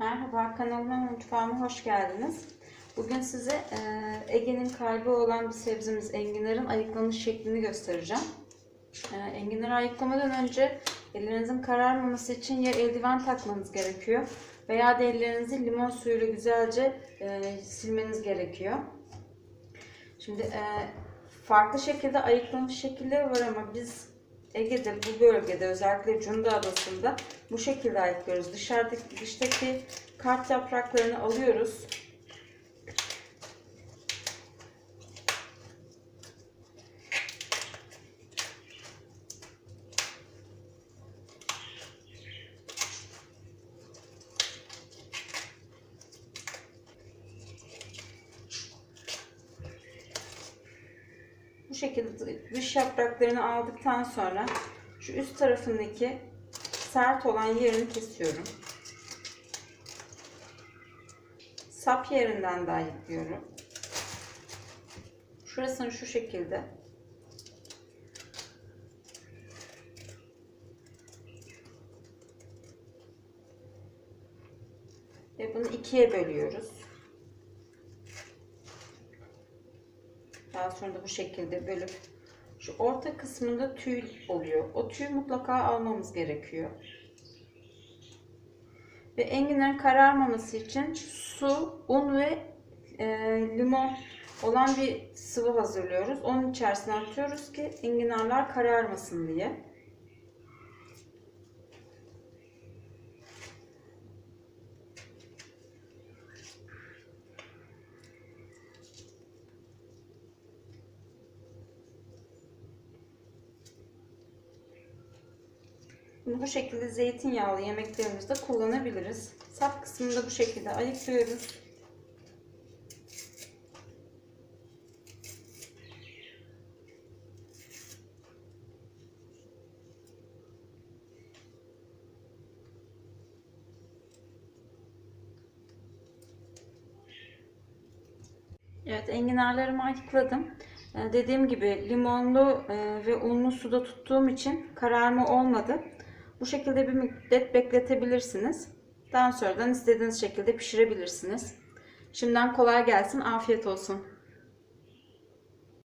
Merhaba kanalıma mutfağıma hoş geldiniz. Bugün size e, Ege'nin kalbi olan bir sebzemiz enginarın ayıklanış şeklini göstereceğim. E, enginarı ayıklamadan önce ellerinizin kararmaması için ya eldiven takmanız gerekiyor veya da ellerinizi limon suyuyla güzelce e, silmeniz gerekiyor. Şimdi farklı şekilde ayıklanış şekilleri var ama biz Ege'de bu bölgede özellikle Cunda Adası'nda bu şekilde ayıklıyoruz. Dışarıdaki dıştaki kart yapraklarını alıyoruz. Şekilde dış yapraklarını aldıktan sonra şu üst tarafındaki sert olan yerini kesiyorum. Sap yerinden de ayıklıyorum. Şurasını şu şekilde ve bunu ikiye bölüyoruz. Daha sonra da bu şekilde bölüp şu orta kısmında tüy oluyor. O tüyü mutlaka almamız gerekiyor. Ve enginlerin kararmaması için su, un ve e, limon olan bir sıvı hazırlıyoruz. Onun içerisine atıyoruz ki enginarlar kararmasın diye. Bunu bu şekilde zeytinyağlı yemeklerimizde kullanabiliriz. Sap kısmını da bu şekilde ayıklıyoruz. Evet enginarlarımı ayıkladım. Ee, Dediğim gibi limonlu e, ve unlu suda tuttuğum için kararma olmadı. Bu şekilde bir müddet bekletebilirsiniz. Daha sonradan istediğiniz şekilde pişirebilirsiniz. Şimdiden kolay gelsin, afiyet olsun.